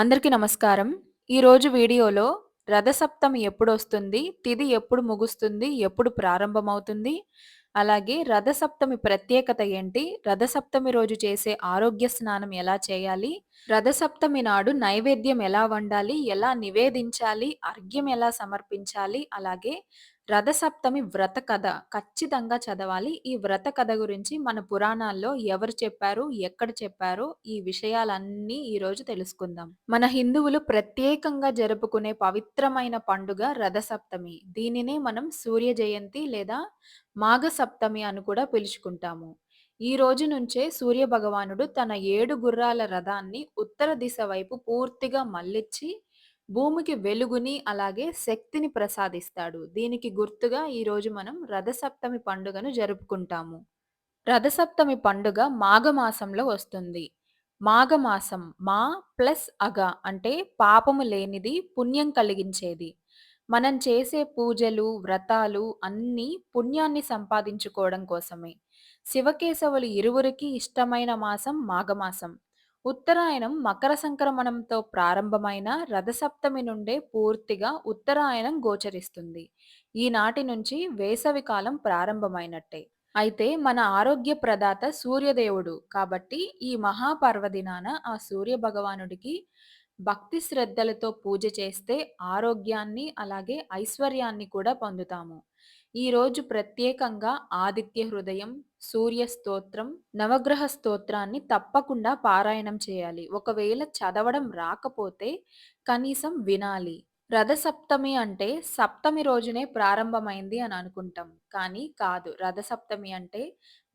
అందరికీ నమస్కారం. ఈరోజు వీడియోలో రథసప్తమి ఎప్పుడొస్తుంది? తిథి ఎప్పుడు ముగుస్తుంది? ఎప్పుడు ప్రారంభమవుతుంది? అలాగే రథసప్తమి ప్రత్యేకత ఏంటి? రథసప్తమి రోజు చేసే ఆరోగ్య స్నానం ఎలా చేయాలి? రథసప్తమి నాడు నైవేద్యం ఎలా వండాలి? ఎలా నివేదించాలి? అర్ఘ్యం ఎలా సమర్పించాలి? అలాగే రథసప్తమి వ్రత కథ ఖచ్చితంగా చదవాలి. ఈ వ్రత కథ గురించి మన పురాణాల్లో ఎవరు చెప్పారు? ఎక్కడ చెప్పారో ఈ విషయాలన్నీ ఈరోజు తెలుసుకుందాం. మన హిందువులు ప్రత్యేకంగా జరుపుకునే పవిత్రమైన పండుగ రథసప్తమి. దీనినే మనం సూర్య జయంతి లేదా మాఘసప్తమి అని కూడా పిలుచుకుంటాము. ఈ రోజు నుంచే సూర్య భగవానుడు తన ఏడు గుర్రాల రథాన్ని ఉత్తర దిశ వైపు పూర్తిగా మళ్ళిచ్చి భూమికి వెలుగుని అలాగే శక్తిని ప్రసాదిస్తాడు. దీనికి గుర్తుగా ఈరోజు మనం రథసప్తమి పండుగను జరుపుకుంటాము. రథసప్తమి పండుగ మాఘమాసంలో వస్తుంది. మాఘమాసం మా ప్లస్ అగ అంటే పాపము లేనిది, పుణ్యం కలిగించేది. మనం చేసే పూజలు, వ్రతాలు అన్నీ పుణ్యాన్ని సంపాదించుకోవడం కోసమే. శివకేశవులు ఇరువురికి ఇష్టమైన మాసం మాఘమాసం. ఉత్తరాయణం మకర సంక్రమణంతో ప్రారంభమైన రథసప్తమి నుండే పూర్తిగా ఉత్తరాయణం గోచరిస్తుంది. ఈనాటి నుంచి వేసవి కాలం ప్రారంభమైనట్టే. అయితే మన ఆరోగ్య ప్రదాత సూర్యదేవుడు కాబట్టి ఈ మహాపర్వదినాన ఆ సూర్య భగవానుడికి భక్తి శ్రద్ధలతో పూజ చేస్తే ఆరోగ్యాన్ని అలాగే ఐశ్వర్యాన్ని కూడా పొందుతాము. ఈరోజు ప్రత్యేకంగా ఆదిత్య హృదయం, సూర్య స్తోత్రం, నవగ్రహ స్తోత్రాన్ని తప్పకుండా పారాయణం చేయాలి. ఒకవేళ చదవడం రాకపోతే కనీసం వినాలి. రథసప్తమి అంటే సప్తమి రోజునే ప్రారంభమైంది అని అనుకుంటాం. కానీ కాదు. రథసప్తమి అంటే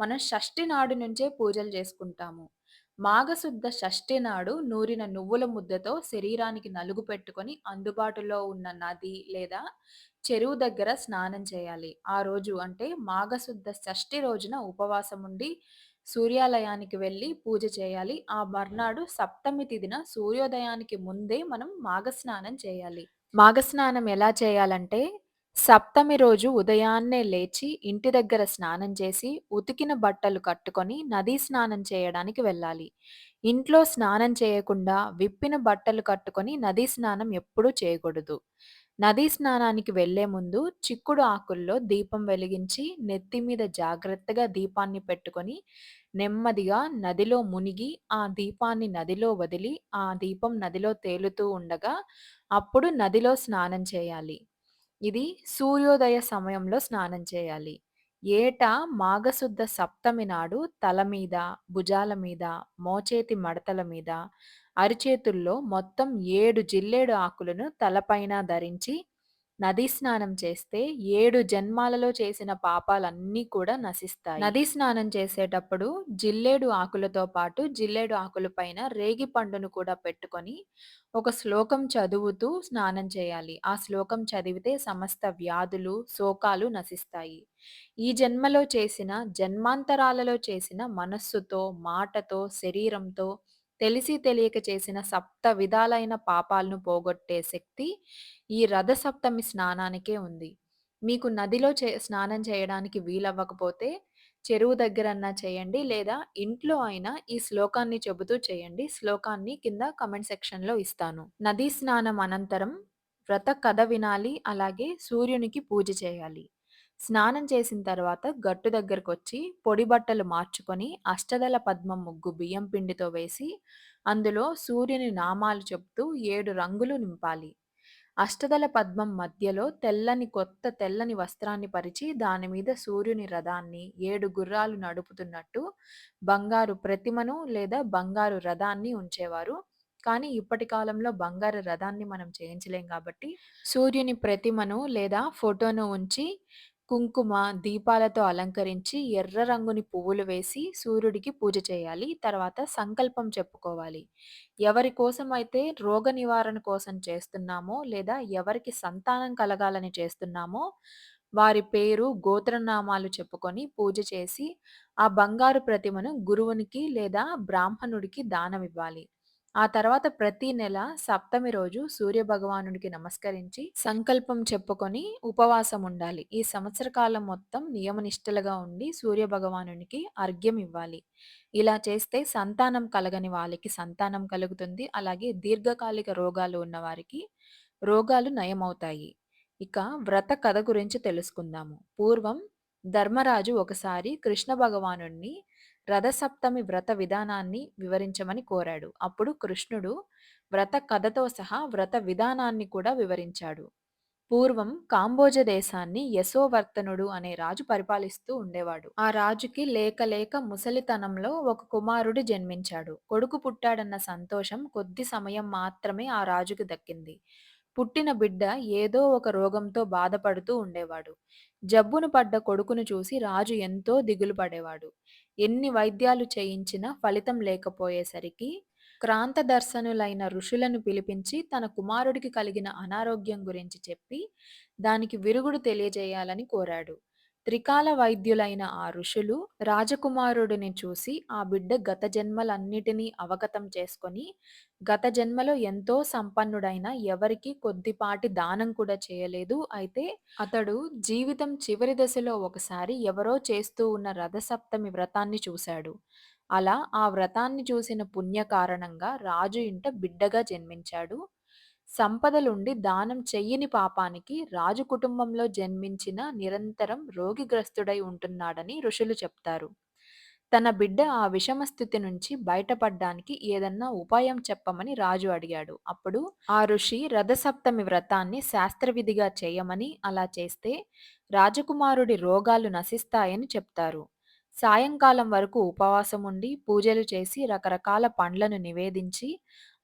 మనం షష్ఠి నాడు నుంచే పూజలు చేసుకుంటాము. మాఘశుద్ధ షష్ఠి నాడు నూరిన నువ్వుల ముద్దతో శరీరానికి నలుగు పెట్టుకొని అందుబాటులో ఉన్న నది లేదా చెరువు దగ్గర స్నానం చేయాలి. ఆ రోజు అంటే మాఘశుద్ధ షష్ఠి రోజున ఉపవాసం ఉండి సూర్యాలయానికి వెళ్ళి పూజ చేయాలి. ఆ మర్నాడు సప్తమి తిదిన సూర్యోదయానికి ముందే మనం మాఘస్నానం చేయాలి. మాఘస్నానం ఎలా చేయాలంటే సప్తమి రోజు ఉదయాన్నే లేచి ఇంటి దగ్గర స్నానం చేసి ఉతికిన బట్టలు కట్టుకొని నదీ స్నానం చేయడానికి వెళ్ళాలి. ఇంట్లో స్నానం చేయకుండా విప్పిన బట్టలు కట్టుకొని నదీ స్నానం ఎప్పుడూ చేయకూడదు. నదీ స్నానానికి వెళ్ళే ముందు చిక్కుడు ఆకుల్లో దీపం వెలిగించి నెత్తి మీద జాగ్రత్తగా దీపాన్ని పెట్టుకొని నెమ్మదిగా నదిలో మునిగి ఆ దీపాన్ని నదిలో వదిలి ఆ దీపం నదిలో తేలుతూ ఉండగా అప్పుడు నదిలో స్నానం చేయాలి. ఇది సూర్యోదయ సమయంలో స్నానం చేయాలి. ఏటా మాఘశుద్ధ సప్తమి నాడు తల మీద, భుజాల మీద, మోచేతి మడతల మీద, అరిచేతుల్లో మొత్తం ఏడు జిల్లేడు ఆకులను తలపైన ధరించి నదీ స్నానం చేస్తే ఏడు జన్మాలలో చేసిన పాపాలన్నీ కూడా నశిస్తాయి. నదీ స్నానం చేసేటప్పుడు జిల్లేడు ఆకులతో పాటు జిల్లేడు ఆకుల పైన రేగి పండును కూడా పెట్టుకొని ఒక శ్లోకం చదువుతూ స్నానం చేయాలి. ఆ శ్లోకం చదివితే సమస్త వ్యాధులు, శోకాలు నశిస్తాయి. ఈ జన్మలో చేసిన, జన్మాంతరాలలో చేసిన మనస్సుతో, మాటతో, శరీరంతో తెలిసి తెలియక చేసిన సప్త విధాలైన పాపాలను పోగొట్టే శక్తి ఈ రథసప్తమి స్నానానికే ఉంది. మీకు నదిలో చే స్నానం చేయడానికి వీలవ్వకపోతే చెరువు దగ్గరన్నా చేయండి. లేదా ఇంట్లో అయినా ఈ శ్లోకాన్ని చెబుతూ చేయండి. శ్లోకాన్ని కింద కమెంట్ సెక్షన్‌లో ఇస్తాను. నదీ స్నానం అనంతరం వ్రత కథ వినాలి. అలాగే సూర్యునికి పూజ చేయాలి. స్నానం చేసిన తర్వాత గట్టు దగ్గరకొచ్చి పొడి బట్టలు మార్చుకొని అష్టదళ పద్మం ముగ్గు బియ్యం పిండితో వేసి అందులో సూర్యుని నామాలు చెప్తూ ఏడు రంగులు నింపాలి. అష్టదళ పద్మం మధ్యలో తెల్లని కొత్త తెల్లని వస్త్రాన్ని పరిచి దాని మీద సూర్యుని రథాన్ని ఏడు గుర్రాలు నడుపుతున్నట్టు బంగారు ప్రతిమను లేదా బంగారు రథాన్ని ఉంచేవారు. కానీ ఇప్పటి కాలంలో బంగారు రథాన్ని మనం చేయించలేం కాబట్టి సూర్యుని ప్రతిమను లేదా ఫోటోను ఉంచి కుంకుమ, దీపాలతో అలంకరించి ఎర్ర రంగుని పువ్వులు వేసి సూర్యుడికి పూజ చేయాలి. తర్వాత సంకల్పం చెప్పుకోవాలి. ఎవరి కోసం అయితే రోగ నివారణ కోసం చేస్తున్నామో లేదా ఎవరికి సంతానం కలగాలని చేస్తున్నామో వారి పేరు, గోత్రనామాలు చెప్పుకొని పూజ చేసి ఆ బంగారు ప్రతిమను గురువునికి లేదా బ్రాహ్మణుడికి దానమివ్వాలి. ఆ తర్వాత ప్రతి నెల సప్తమి రోజు సూర్యభగవానుడికి నమస్కరించి సంకల్పం చెప్పుకొని ఉపవాసం ఉండాలి. ఈ సంవత్సర కాలం మొత్తం నియమనిష్టలుగా ఉండి సూర్యభగవానునికి అర్ఘ్యం ఇవ్వాలి. ఇలా చేస్తే సంతానం కలగని వాళ్ళకి సంతానం కలుగుతుంది. అలాగే దీర్ఘకాలిక రోగాలు ఉన్నవారికి రోగాలు నయమవుతాయి. ఇక వ్రత కథ గురించి తెలుసుకుందాము. పూర్వం ధర్మరాజు ఒకసారి కృష్ణ భగవానుడిని రథసప్తమి వ్రత విధానాన్ని వివరించమని కోరాడు. అప్పుడు కృష్ణుడు వ్రత కథతో సహా వ్రత విధానాన్ని కూడా వివరించాడు. పూర్వం కాంబోజ దేశాన్ని యశోవర్తనుడు అనే రాజు పరిపాలిస్తూ ఉండేవాడు. ఆ రాజుకి లేక లేక ముసలితనంలో ఒక కుమారుడు జన్మించాడు. కొడుకు పుట్టాడన్న సంతోషం కొద్ది సమయం మాత్రమే ఆ రాజుకి దక్కింది. పుట్టిన బిడ్డ ఏదో ఒక రోగంతో బాధపడుతూ ఉండేవాడు. జబ్బును పడ్డ కొడుకును చూసి రాజు ఎంతో దిగులు పడేవాడు. ఎన్ని వైద్యాలు చేయించినా ఫలితం లేకపోయేసరికి క్రాంతదర్శనులైన ఋషులను పిలిపించి తన కుమారుడికి కలిగిన అనారోగ్యం గురించి చెప్పి దానికి విరుగుడు తెలియజేయాలని కోరాడు. త్రికాల వైద్యులైన ఆ ఋషులు రాజకుమారుడిని చూసి ఆ బిడ్డ గత జన్మలన్నిటినీ అవగతం చేసుకొని గత జన్మలో ఎంతో సంపన్నుడైన ఎవరికి కొద్దిపాటి దానం కూడా చేయలేదు. అయితే అతడు జీవితం చివరి దశలో ఒకసారి ఎవరో చేస్తూ ఉన్న రథసప్తమి వ్రతాన్ని చూశాడు. అలా ఆ వ్రతాన్ని చూసిన పుణ్య కారణంగా రాజు ఇంట బిడ్డగా జన్మించాడు. సంపదలుండి దానం చెయ్యని పాపానికి రాజు కుటుంబంలో జన్మించిన నిరంతరం రోగిగ్రస్తుడై ఉంటున్నాడని ఋషులు చెప్తారు. తన బిడ్డ ఆ విషమ స్థితి నుంచి బయటపడ్డానికి ఏదన్నా ఉపాయం చెప్పమని రాజు అడిగాడు. అప్పుడు ఆ ఋషి రథసప్తమి వ్రతాన్ని శాస్త్రవిధిగా చేయమని అలా చేస్తే రాజకుమారుడి రోగాలు నశిస్తాయని చెప్తారు. సాయంకాలం వరకు ఉపవాసం ఉండి పూజలు చేసి రకరకాల పండ్లను నివేదించి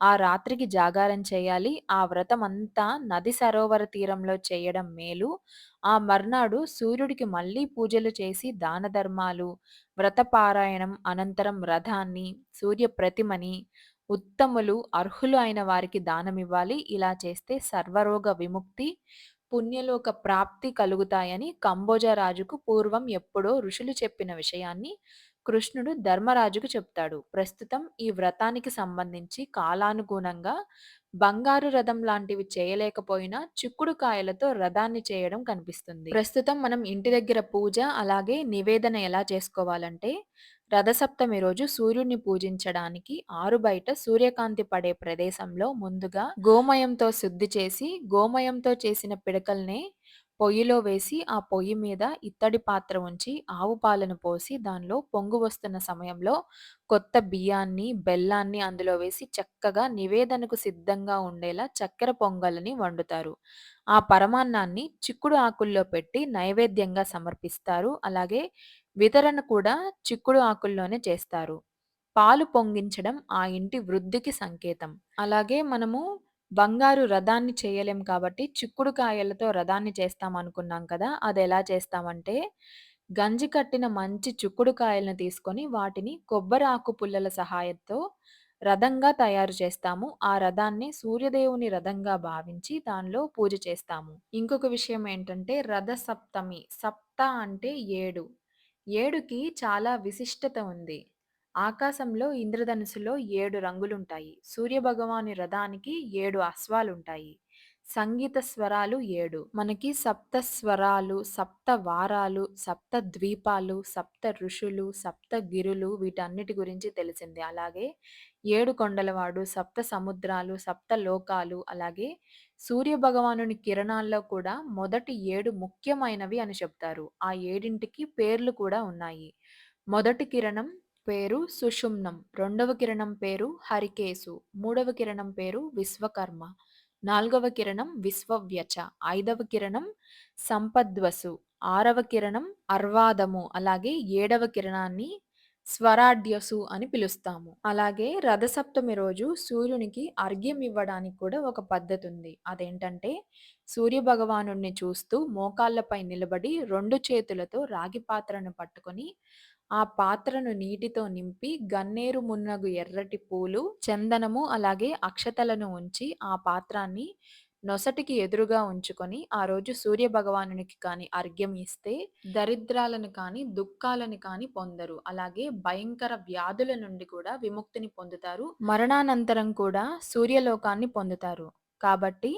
ఆ రాత్రికి జాగారం చేయాలి. ఆ వ్రతం అంతా నది సరోవర తీరంలో చేయడం మేలు. ఆ మర్నాడు సూర్యుడికి మళ్ళీ పూజలు చేసి దాన ధర్మాలు, వ్రతపారాయణం అనంతరం రథాన్ని, సూర్య ప్రతిమని ఉత్తములు, అర్హులు అయిన వారికి దానమివ్వాలి. ఇలా చేస్తే సర్వరోగ విముక్తి, పుణ్యలోక ప్రాప్తి కలుగుతాయని కంబోజ రాజుకు పూర్వం ఎప్పుడో ఋషులు చెప్పిన విషయాన్ని కృష్ణుడు ధర్మరాజుకు చెప్తాడు. ప్రస్తుతం ఈ వ్రతానికి సంబంధించి కాలానుగుణంగా బంగారు రథం లాంటివి చేయలేకపోయినా చిక్కుడు కాయలతో రథాన్ని చేయడం కనిపిస్తుంది. ప్రస్తుతం మనం ఇంటి దగ్గర పూజ అలాగే నివేదన ఎలా చేసుకోవాలంటే రథసప్తమి రోజు సూర్యుడిని పూజించడానికి ఆరు బయట సూర్యకాంతి పడే ప్రదేశంలో ముందుగా గోమయంతో శుద్ధి చేసి గోమయంతో చేసిన పిడకల్నే పొయ్యిలో వేసి ఆ పొయ్యి మీద ఇత్తడి పాత్ర ఉంచి ఆవు పాలను పోసి దానిలో పొంగు వస్తున్న సమయంలో కొత్త బియ్యాన్ని, బెల్లాన్ని అందులో వేసి చక్కగా నివేదనకు సిద్ధంగా ఉండేలా చక్కెర పొంగల్ని వండుతారు. ఆ పరమాన్నాన్ని చిక్కుడు ఆకుల్లో పెట్టి నైవేద్యంగా సమర్పిస్తారు. అలాగే వితరణ కూడా చిక్కుడు ఆకుల్లోనే చేస్తారు. పాలు పొంగించడం ఆ ఇంటి వృద్ధికి సంకేతం. అలాగే మనము బంగారు రథాన్ని చేయలేం కాబట్టి చిక్కుడు కాయలతో రథాన్ని చేస్తాం అనుకున్నాం కదా! అది ఎలా చేస్తామంటే గంజి కట్టిన మంచి చిక్కుడు కాయలను తీసుకొని వాటిని కొబ్బరి ఆకు పుల్లల సహాయంతో రథంగా తయారు చేస్తాము. ఆ రథాన్ని సూర్యదేవుని రథంగా భావించి దానిలో పూజ చేస్తాము. ఇంకొక విషయం ఏంటంటే రథ సప్తమి. సప్త అంటే ఏడు. ఏడుకి చాలా విశిష్టత ఉంది. ఆకాశంలో ఇంద్రధనుసులో ఏడు రంగులుంటాయి. సూర్యభగవాని రథానికి ఏడు అశ్వాలుంటాయి. సంగీత స్వరాలు ఏడు. మనకి సప్త స్వరాలు, సప్త వారాలు, సప్త ద్వీపాలు, సప్త ఋషులు, సప్త గిరులు వీటన్నిటి గురించి తెలిసింది అలాగే ఏడు కొండలవాడు, సప్త సముద్రాలు, సప్త లోకాలు అలాగే సూర్యభగవానుని కిరణాల్లో కూడా మొదటి ఏడు ముఖ్యమైనవి అని చెప్తారు. ఆ ఏడింటికి పేర్లు కూడా ఉన్నాయి. మొదటి కిరణం పేరు సుషుమ్నం. రెండవ కిరణం పేరు హరికేశు. మూడవ కిరణం పేరు విశ్వకర్మ. నాలుగవ కిరణం విశ్వవ్యచ. ఐదవ కిరణం సంపద్వసు. ఆరవ కిరణం అర్వాదము. అలాగే ఏడవ కిరణాన్ని స్వరాడ్యసు అని పిలుస్తాము. అలాగే రథసప్తమి రోజు సూర్యునికి అర్ఘ్యం ఇవ్వడానికి కూడా ఒక పద్ధతి ఉంది అదేంటంటే సూర్యభగవానుడిని చూస్తూ మోకాళ్ళపై నిలబడి రెండు చేతులతో రాగి పాత్రను పట్టుకొని ఆ పాత్రను నీటితో నింపి గన్నేరు మున్నగు ఎర్రటి పూలు, చందనము అలాగే అక్షతలను ఉంచి ఆ పాత్రాన్ని నొసటికి ఎదురుగా ఉంచుకొని ఆ రోజు సూర్య భగవానునికి కానీ అర్ఘ్యం ఇస్తే దరిద్రాలను కానీ దుఃఖాలను కానీ పొందరు. అలాగే భయంకర వ్యాధుల నుండి కూడా విముక్తిని పొందుతారు. మరణానంతరం కూడా సూర్యలోకాన్ని పొందుతారు. కాబట్టి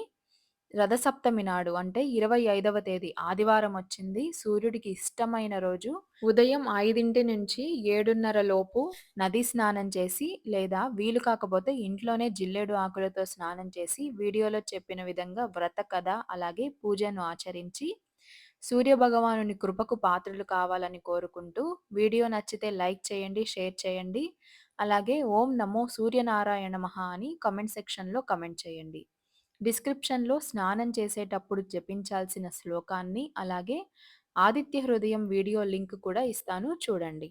రథసప్తమి నాడు అంటే ఇరవై ఐదవ తేదీ ఆదివారం వచ్చింది. సూర్యుడికి ఇష్టమైన రోజు ఉదయం ఐదింటి నుంచి ఏడున్నర లోపు నది స్నానం చేసి లేదా వీలు కాకపోతే ఇంట్లోనే జిల్లేడు ఆకులతో స్నానం చేసి వీడియోలో చెప్పిన విధంగా వ్రత కథ అలాగే పూజను ఆచరించి సూర్య భగవానుని కృపకు పాత్రలు కావాలని కోరుకుంటూ వీడియో నచ్చితే లైక్ చేయండి షేర్ చేయండి. అలాగే ఓం నమో సూర్యనారాయణ మహా అని కమెంట్ సెక్షన్లో కమెంట్ చేయండి. డిస్క్రిప్షన్లో స్నానం చేసేటప్పుడు జపించాల్సిన శ్లోకాన్ని అలాగే ఆదిత్య హృదయం వీడియో లింక్ కూడా ఇస్తాను చూడండి.